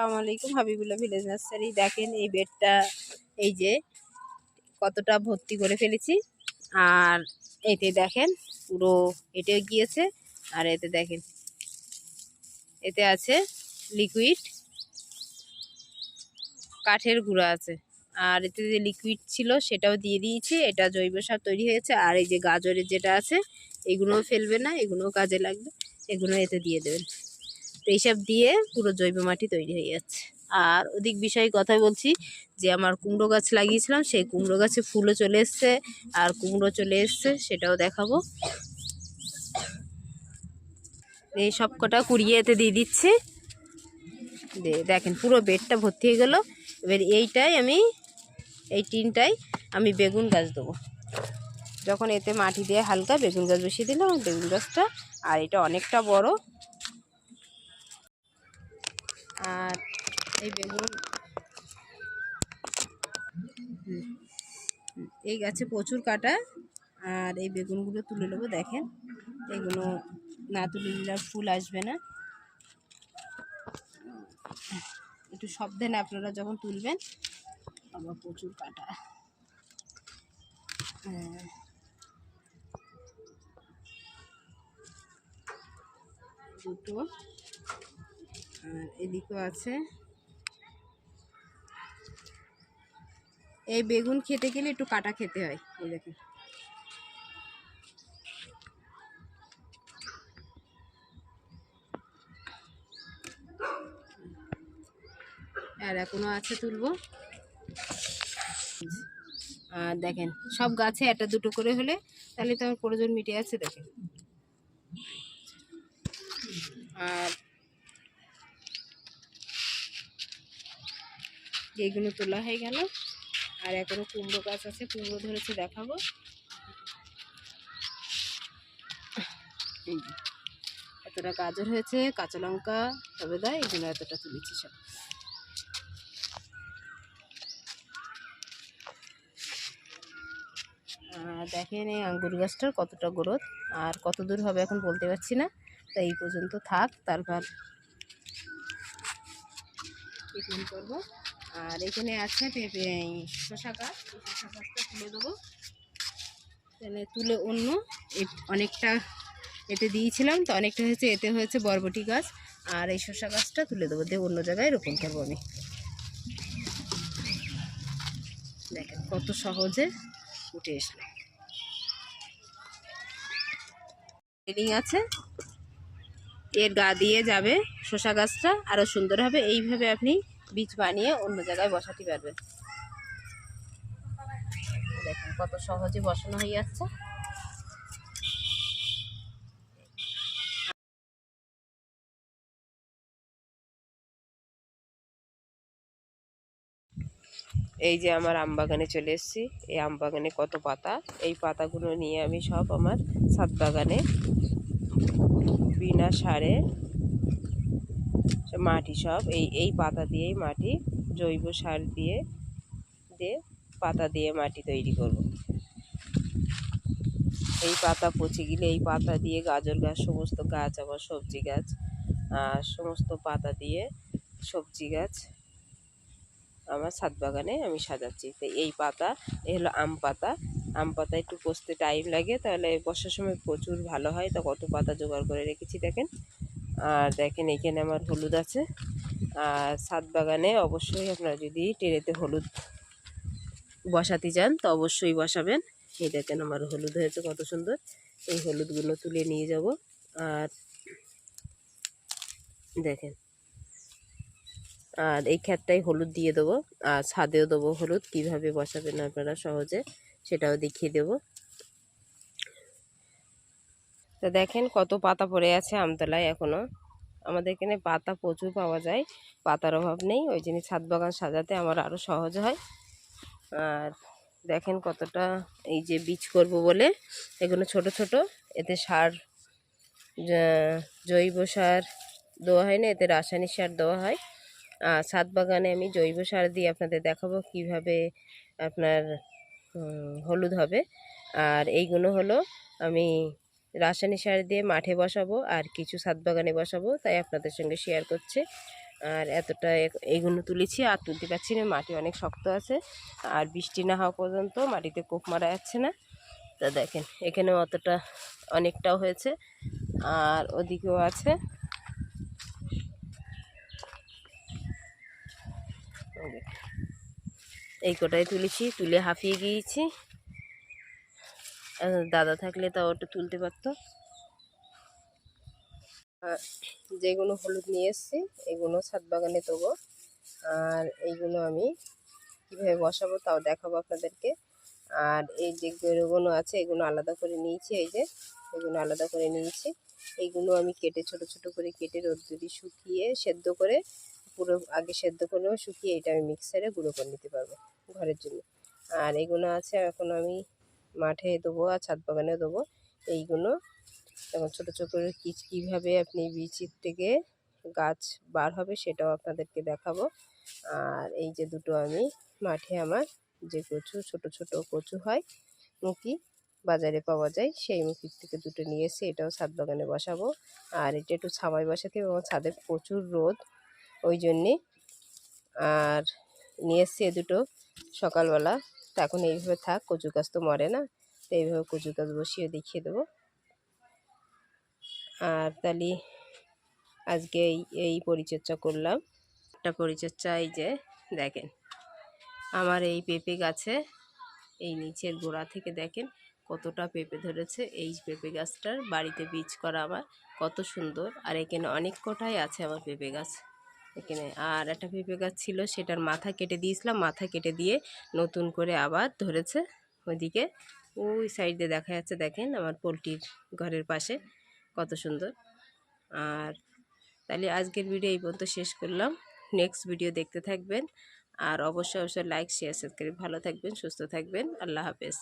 আসসালামু আলাইকুম Habibullah village nursery. দেখেন এই বেডটা, এই যে কতটা ভর্তি করে ফেলেছি। আর এতে দেখেন পুরো এটে গিয়েছে, আর এতে দেখেন, এতে আছে লিকুইড কাঠের গুঁড়া আছে। আর এতে যে লিকুইড ছিল সেটাও দিয়ে দিয়েছি, এটা জৈব সার তৈরি হয়েছে। আর এই যে গাজরের যেটা আছে, এগুলোও ফেলবে না, এগুলোও কাজে লাগবে, এগুলো এতে দিয়ে দেবেন। তো এইসব দিয়ে পুরো জৈব মাটি তৈরি হয়ে যাচ্ছে। আর ওদিক বিষয়ে কথা বলছি যে, আমার কুমড়ো গাছ লাগিয়েছিলাম, সেই কুমড়ো গাছে ফুলও চলে এসছে। আর কুমড়ো চলে এসছে, সেটাও দেখাবো। এই সব কটা কুড়িয়ে এতে দিয়ে দিচ্ছি। দেখেন, পুরো বেডটা ভর্তি হয়ে গেল। এবার এইটাই আমি, এই টিনটাই আমি বেগুন গাছ দেবো। যখন এতে মাটি দিয়ে হালকা বেগুন গাছ বসিয়ে দিলাম, বেগুন গাছটা, আর এটা অনেকটা বড়। আর এই বেগুন। এই গাছে প্রচুর কাটা, আর এই বেগুনগুলো তুলে নেব, দেখেন। এগুলো না তুলে নিলে ফুল আসবে না। একটু সাবধানে আপনারা যখন তুলবেন আবার প্রচুর কাটা। হ্যাঁ। দুটো। আর এদিকেও আছে। এই বেগুন খেতে গেলে একটু কাটা খেতে হয়, এই দেখেন। আর এখনও আছে তুলবো। আর দেখেন, সব গাছে একটা দুটো করে হলে তাহলে তো আমার প্রয়োজন মিটে আছে দেখেন। আর এইগুলো তোলা হয়ে গেল। আর এখনও কুমড়ো গাছ আছে, কুমড়ো ধরেছে, দেখাবো। এতটা গাজর হয়েছে, কাঁচা লঙ্কা সবেদা এগুলো এতটা তুলেছি সব। দেখেন এই আঙ্গুর গাছটার কতটা গ্রোথ, আর কত দূর হবে এখন বলতে পারছি না, তাই এই পর্যন্ত থাক, তারপর করব। আর এখানে আছে পেঁপে শশা গাছ। শশা গাছটা তুলে দেবো। তাহলে তুলে অন্য। অনেকটা এতে দিয়েছিলাম, তো অনেকটা হয়েছে, এতে হয়েছে বরবটি গাছ। আর এই শশা গাছটা তুলে দেবো, দিয়ে অন্য জায়গায় রোপণ করব আমি। দেখেন কত সহজে উঠে এসলো। রেলিং আছে। এর গা দিয়ে যাবে শসা গাছটা আরও সুন্দর হবে। এইভাবে আপনি বীজ বানিয়ে অন্য জায়গায় বসাতে পারবেন দেখেন কত সহজে বসানো হয়ে যাচ্ছে। এই যে আমার আম বাগানে চলে এসেছি। এই আম বাগানে কত পাতা? এই পাতাগুলো নিয়ে আমি সব আমার ছাদ বাগানে বিনা সারে মাটি সব, এই এই পাতা দিয়েই মাটি, জৈব সার দিয়ে দিয়ে পাতা দিয়ে মাটি তৈরি করব। এই পাতা পচে গেলে এই পাতা দিয়ে গাজর গাছ, সমস্ত গাছ, আবার সবজি গাছ, আর সমস্ত পাতা দিয়ে সবজি গাছ আমার ছাদ বাগানে আমি সাজাচ্ছি। তো এই পাতা এ হলো আম পাতা। আম পাতা একটু কষতে টাইম লাগে, তাহলে বর্ষার সময় প্রচুর ভালো হয়, তা কত পাতা জোগাড় করে রেখেছি দেখেন। আর দেখেন এখানে আমার হলুদ আছে। আর ছাদ বাগানে অবশ্যই আপনারা যদি টেরেতে হলুদ বসাতে চান, তো অবশ্যই বসাবেন। এই দেখেন আমার হলুদ হয়েছে, কত সুন্দর। এই হলুদগুলো তুলে নিয়ে যাব। আর দেখেন, আর এই ক্ষেতটাই হলুদ দিয়ে দেবো, আর ছাদেও দেবো হলুদ। কীভাবে বসাবেন আপনারা সহজে সেটাও দেখিয়ে দেবো। তো দেখেন কত পাতা পড়ে আছে আমতলায় এখনও আমাদের এখানে পাতা প্রচুর পাওয়া যায়, পাতার অভাব নেই, ওই জন্য ছাদ বাগান সাজাতে আমার আরও সহজ হয়। আর দেখেন কতটা এই যে বীজ করব বলে, এগুলো ছোট ছোট, এতে সার জৈব সার দেওয়া হয় না, এতে রাসায়নিক সার দেওয়া হয়। আর ছাদ বাগানে আমি জৈব সার দিয়ে আপনাদের দেখাবো কীভাবে আপনার হলুদ হবে। আর এইগুলো হলো আমি রাসায়নিক সার দিয়ে মাঠে বসাবো আর কিছু ছাদ বাগানে বসাবো, তাই আপনাদের সঙ্গে শেয়ার করছে। আর এতটা এইগুলো তুলেছি আর তুলতে পারছি না, মাটি অনেক শক্ত আছে। আর বৃষ্টি না হওয়া পর্যন্ত মাটিতে কোপ মারা যাচ্ছে না। তা দেখেন এখানে অতটা অনেকটাও হয়েছে। আর ওদিকেও আছে। এই কটাই তুলেছি, তুলে হাঁপিয়ে গিয়েছি। দাদা থাকলে তাও ওটা তুলতে পারতো। যেগুলো হলুদ নিয়ে এসেছি, এগুলো ছাদ বাগানে দেবো আর এইগুলো আমি কীভাবে বসাবো তাও দেখাবো আপনাদেরকে। আর এই যে গেরোগুলো আছে, এগুলো আলাদা করে নিয়েছি, এই যে এগুলো আলাদা করে নিয়েছি। এইগুলো আমি কেটে ছোট ছোট করে কেটে রোদ্দুরি শুকিয়ে সেদ্ধ করে, পুরো আগে সেদ্ধ করেও শুকিয়ে এটা আমি মিক্সারে গুঁড়ো করে নিতে পারব ঘরের জন্য। আর এগুলো আছে, এখন আমি মাঠে দেবো আর ছাদ বাগানে দেবো। এইগুলো। এবং ছোটো ছোটো কী কীভাবে আপনি বীজের থেকে গাছ বার হবে সেটাও আপনাদেরকে দেখাবো। আর এই যে দুটো আমি মাঠে আমার যে কচু, ছোট ছোট কচু হয়, মুখি, বাজারে পাওয়া যায়, সেই মুখির থেকে দুটো নিয়ে এসে এটাও ছাদ বাগানে বসাবো। আর এটা একটু ছাওয়ায় বসাতে এবং ছাদে প্রচুর রোদ, ওই জন্যে। আর নিয়ে এসছি দুটো সকালবেলা। তা এখন এইভাবে থাক কচু গাছ তো মরে না, তো এইভাবে কচু গাছ বসিয়ে দেখিয়ে দেবো। আর তাহলে আজকে এই এই পরিচর্যা করলাম। একটা পরিচর্যা এই যে, দেখেন, আমার এই পেঁপে গাছে, এই নিচের গোড়া থেকে দেখেন কতটা পেঁপে ধরেছে, এই পেঁপে গাছটার বাড়িতে বীজ করা আমার কত সুন্দর, আর এখানে অনেক কটাই আছে আমার পেঁপে গাছ। এখানে। আর একটা পেঁপে গাছ ছিল, সেটার মাথা কেটে দিয়েছিলাম, মাথা কেটে দিয়ে নতুন করে আবার ধরেছে ওইদিকে। ওই সাইডে দেখা যাচ্ছে, দেখেন আমার পোলট্রির ঘরের পাশে, কত সুন্দর। আর তাহলে আজকের ভিডিও এই পর্যন্ত শেষ করলাম। নেক্সট ভিডিও দেখতে থাকবেন। আর অবশ্যই অবশ্যই লাইক শেয়ার সাবস্ক্রাইব ভালো থাকবেন, সুস্থ থাকবেন। আল্লাহ হাফেজ।